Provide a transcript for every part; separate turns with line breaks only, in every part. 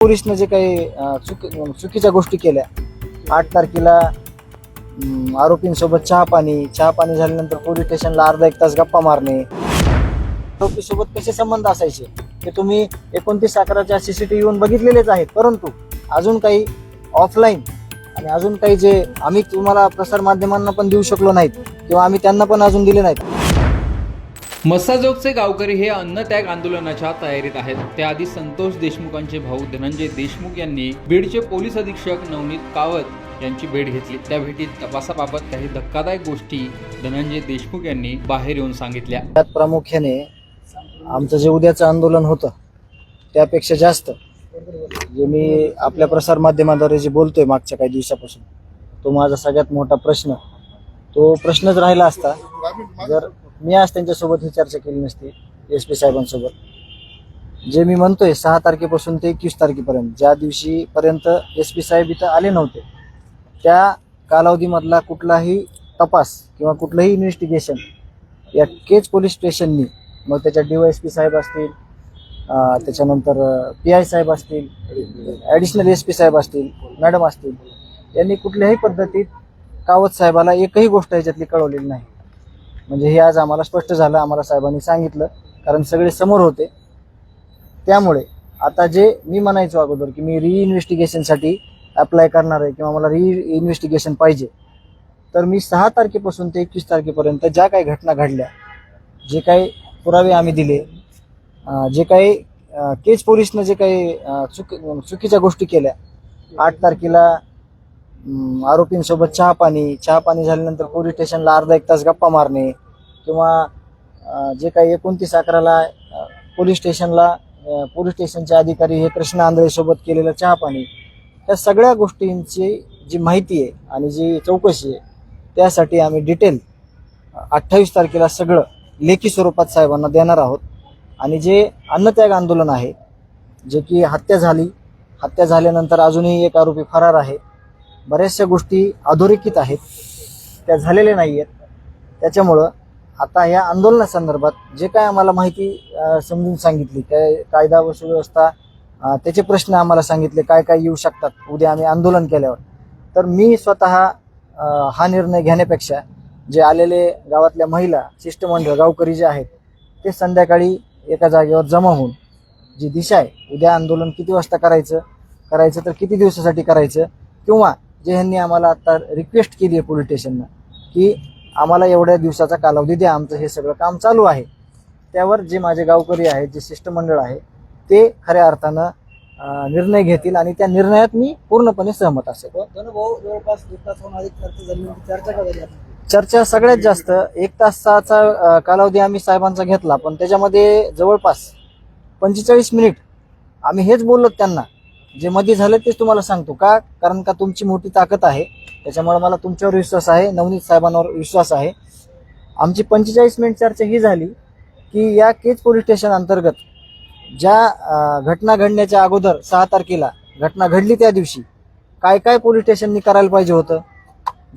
पोलिसनं जे काही चुकी चुकीच्या गोष्टी केल्या आठ तारखेला आरोपींसोबत चहा पाणी चहा पाणी झाल्यानंतर पोलीस स्टेशनला अर्धा एक तास गप्पा मारणे. आरोपीसोबत कसे संबंध असायचे? ते तुम्ही एकोणतीस अकराच्या टी येऊन बघितलेलेच आहेत. परंतु अजून काही ऑफलाईन आणि अजून काही जे आम्ही तुम्हाला प्रसारमाध्यमांना पण देऊ शकलो नाहीत किंवा आम्ही त्यांना पण अजून दिले नाहीत.
मस्साजोगचे गावकरी हे अन्नत्याग आंदोलनाच्या तयारीत आहेत. त्याआधी संतोष देशमुखांचे भाऊ धनंजय देशमुख यांनी बीडचे पोलीस अधीक्षक नवनीत कावत यांची भेट घेतली. त्या भेटीत तपासाबाबत काही धक्कादायक गोष्टी धनंजय देशमुख यांनी बाहेर येऊन सांगितल्या.
त्यात प्रामुख्याने आमचं जे उद्याचं आंदोलन होतं त्यापेक्षा जास्त जे मी आपल्या प्रसार माध्यमाद्वारे जे बोलतोय मागच्या काही दिवसापासून तो माझा सगळ्यात मोठा प्रश्न. तो प्रश्नच राहिला असता जर मी आज त्यांच्यासोबत ही चर्चा केली नसती एस पी साहेबांसोबत. जे मी म्हणतोय सहा तारखेपासून ते एकवीस तारखेपर्यंत ज्या दिवशी पर्यंत एस पी साहेब इथं आले नव्हते त्या कालावधीमधला कुठलाही तपास किंवा कुठलंही इन्व्हेस्टिगेशन या केज पोलीस स्टेशननी मग त्याच्या डी वाय एस पी साहेब असतील त्याच्यानंतर पी आय साहेब असतील ॲडिशनल एस पी साहेब असतील मॅडम असतील यांनी कुठल्याही पद्धतीत कावत साहेबाला एकही गोष्ट ह्याच्यातली कळवलेली नाही. म्हणजे हे आज आम्हाला स्पष्ट झालं आम्हाला साहेबांनी सांगितलं कारण सगळे समोर होते. त्यामुळे आता जे मी म्हणायचो अगोदर की मी रिइन्व्हेस्टिगेशनसाठी अप्लाय करणार आहे किंवा मला रिइन्व्हेस्टिगेशन पाहिजे तर मी सहा तारखेपासून ते एकवीस तारखेपर्यंत ज्या काही घटना घडल्या जे काही पुरावे आम्ही दिले जे काही केज पोलिसनं जे काही चुक चुकीच्या गोष्टी केल्या आठ तारखेला अं, आरोपींसोबत चहा पाणी. चहा पाणी झाल्यानंतर पोलीस स्टेशनला अर्धा एक तास गप्पा मारणे किंवा अं, जे काही एकोणतीस अकराला अं, पोलीस स्टेशनला अं, पोलीस स्टेशनचे अधिकारी हे कृष्ण आंधळेसोबत केलेलं चहा पाणी. या सगळ्या गोष्टींची जी माहिती आहे आणि जी चौकशी आहे त्यासाठी आम्ही डिटेल अठ्ठावीस तारखेला सगळं लेखी स्वरूपात साहेबांना देणार आहोत. आणि जे अन्नत्याग आंदोलन आहे जे की हत्या झाली हत्या झाल्यानंतर अजूनही एक आरोपी फरार आहे बऱ्याचशा गोष्टी अधोरेखित आहेत. त्या झालेल्या नाही आहेत त्याच्यामुळं आता या आंदोलनासंदर्भात जे काय आम्हाला माहिती समजून सांगितली काय कायदा व सुव्यवस्था त्याचे प्रश्न आम्हाला सांगितले काय काय येऊ शकतात उद्या आम्ही आंदोलन केल्यावर. तर मी स्वतः हा निर्णय घेण्यापेक्षा जे आलेले गावातल्या महिला शिष्टमंडळ गावकरी जे आहेत ते संध्याकाळी एका जागेवर जमा होऊन जी दिशा आहे उद्या आंदोलन किती वाजता करायचं करायचं तर किती दिवसासाठी करायचं किंवा जे ह्यांनी आम्हाला आता रिक्वेस्ट केली आहे पोलीस स्टेशननं की आम्हाला एवढ्या दिवसाचा कालावधी द्या आमचं हे सगळं काम चालू आहे. त्यावर जे माझे गावकरी आहेत जे शिष्टमंडळ आहे ते खऱ्या अर्थानं निर्णय घेतील आणि त्या निर्णयात मी पूर्णपणे सहमत असेल.
जवळपास होऊन अधिक चर्चा
सगळ्यात जास्त एक तासाचा कालावधी आम्ही साहेबांचा घेतला पण त्याच्यामध्ये जवळपास पंचेचाळीस मिनिट आम्ही हेच बोललो त्यांना जे मध्ये झालं तेच तुम्हाला सांगतो का? कारण का तुमची मोठी ताकद आहे. त्याच्यामुळे मला तुमच्यावर विश्वास आहे. नवनीत साहेबांवर विश्वास आहे. आमची पंचेचाळीस मिनिट चर्चा ही झाली की या केज पोलीस स्टेशन अंतर्गत ज्या घटना घडण्याच्या अगोदर सहा तारखेला घटना घडली त्या दिवशी काय काय पोलीस स्टेशननी करायला पाहिजे होतं?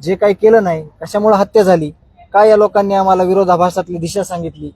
जे काही केलं नाही कशामुळे हत्या झाली? काय या लोकांनी आम्हाला विरोधाभासातली दिशा सांगितली?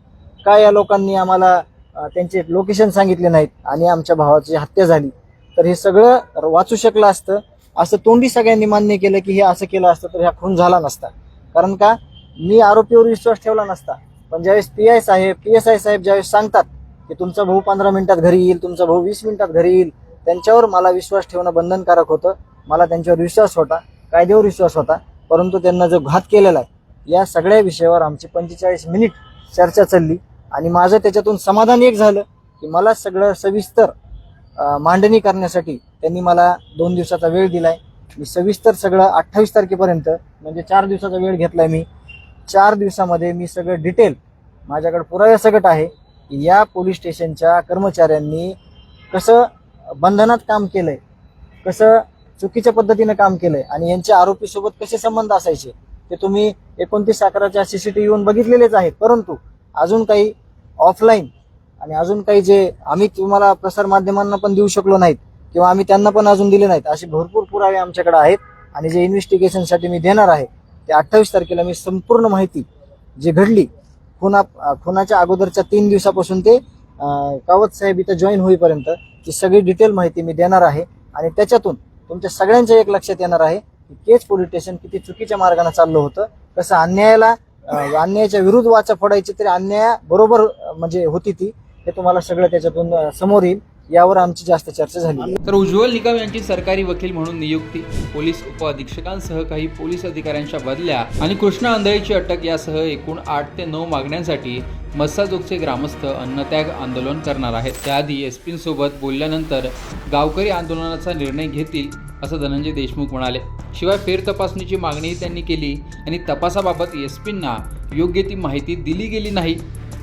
काय या लोकांनी आम्हाला त्यांचे लोकेशन सांगितले नाहीत? आणि आमच्या भावाची हत्या झाली. तर हे सगळं वाचू शकलं असतं. असं तोंडी सगळ्यांनी मान्य केलं की हे असं केलं असतं तर ह्या खून झाला नसता. कारण का? मी आरोपीवर विश्वास ठेवला नसता. पण ज्यावेळेस पी आय साहेब पी एस आय साहेब ज्यावेळेस सांगतात की तुमचा भाऊ पंधरा मिनिटात घरी येईल तुमचा भाऊ वीस मिनिटात घरी येईल त्यांच्यावर मला विश्वास ठेवणं बंधनकारक होतं. मला त्यांच्यावर विश्वास होता कायद्यावर विश्वास होता परंतु त्यांना जो घात केलेला आहे या सगळ्या विषयावर आमची पंचेचाळीस मिनिट चर्चा चालली. आणि माझं त्याच्यातून समाधान एक झालं की मला सगळं सविस्तर मांडणी करण्यासाठी त्यांनी मला दोन दिवसाचा वेळ दिलाय. मी सविस्तर सगळं अठ्ठावीस तारखेपर्यंत म्हणजे चार दिवसाचा वेळ घेतलाय मी. चार दिवसामध्ये मी सगळं डिटेल माझ्याकडे पुराव्या सगट आहे की या पोलीस स्टेशनच्या कर्मचाऱ्यांनी कसं बंधनात काम केलंय कसं चुकीच्या पद्धतीनं काम केलंय आणि यांच्या आरोपीसोबत कसे संबंध असायचे ते तुम्ही एकोणतीस अकराच्या सीसीटीव्ही येऊन बघितलेलेच आहेत. परंतु अजून काही ऑफलाईन आणि अजून काही जे आम्ही तुम्हाला प्रसार माध्यमांना पण देऊ शकलो नाहीत किंवा आम्ही त्यांना पण अजून दिले नाहीत असे भरपूर पुरावे आमच्याकडे आहेत. आणि जे इन्व्हेस्टिगेशनसाठी मी देणार आहे ते अठ्ठावीस तारखेला मी संपूर्ण माहिती जी घडली खुना खुनाच्या अगोदरच्या तीन दिवसापासून ते कावत साहेब इथं जॉईन होईपर्यंत ती सगळी डिटेल माहिती मी देणार आहे. आणि त्याच्यातून तुमच्या सगळ्यांच्या एक लक्षात येणार आहे की केज पोलीस स्टेशन किती चुकीच्या मार्गाने चाललं होतं कसं अन्यायाला अन्यायाच्या विरुद्ध वाचा फोडायची तरी अन्याया बरोबर म्हणजे होती ती. हे तुम्हाला सगळं त्याच्यातून समोर येईल. यावर आमची जास्त चर्चा झाली
तर उज्ज्वल निकम यांची सरकारी वकील म्हणून नियुक्ती. पोलीस उपअधीक्षकांसह काही पोलीस अधिकाऱ्यांच्या बदल्या आणि कृष्णा आंधळेची अटक यासह एकूण आठ ते नऊ मागण्यांसाठी मस्साजोगचे ग्रामस्थ अन्नत्याग आंदोलन करणार आहेत. त्याआधी एस बोलल्यानंतर गावकरी आंदोलनाचा निर्णय घेतील असं धनंजय देशमुख म्हणाले. शिवाय फेर तपासणीची मागणीही त्यांनी केली आणि तपासाबाबत एस योग्य ती माहिती दिली गेली नाही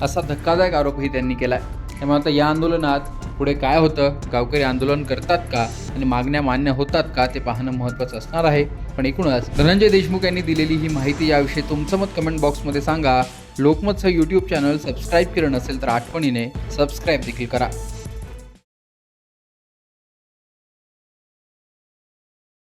असा धक्कादायक आरोपही त्यांनी केलाय. त्यामुळे आता या आंदोलनात पुढे काय होतं? गावकरी आंदोलन करतात का? आणि मागण्या मान्य होतात का? ते पाहणं महत्त्वाचं असणार आहे. पण एकूणच धनंजय देशमुख यांनी दिलेली ही माहिती याविषयी तुमचं मत कमेंट बॉक्समध्ये सांगा. लोकमतचं यूट्यूब चॅनल सबस्क्राईब केलं नसेल तर आठवणीने सबस्क्राईब देखील करा.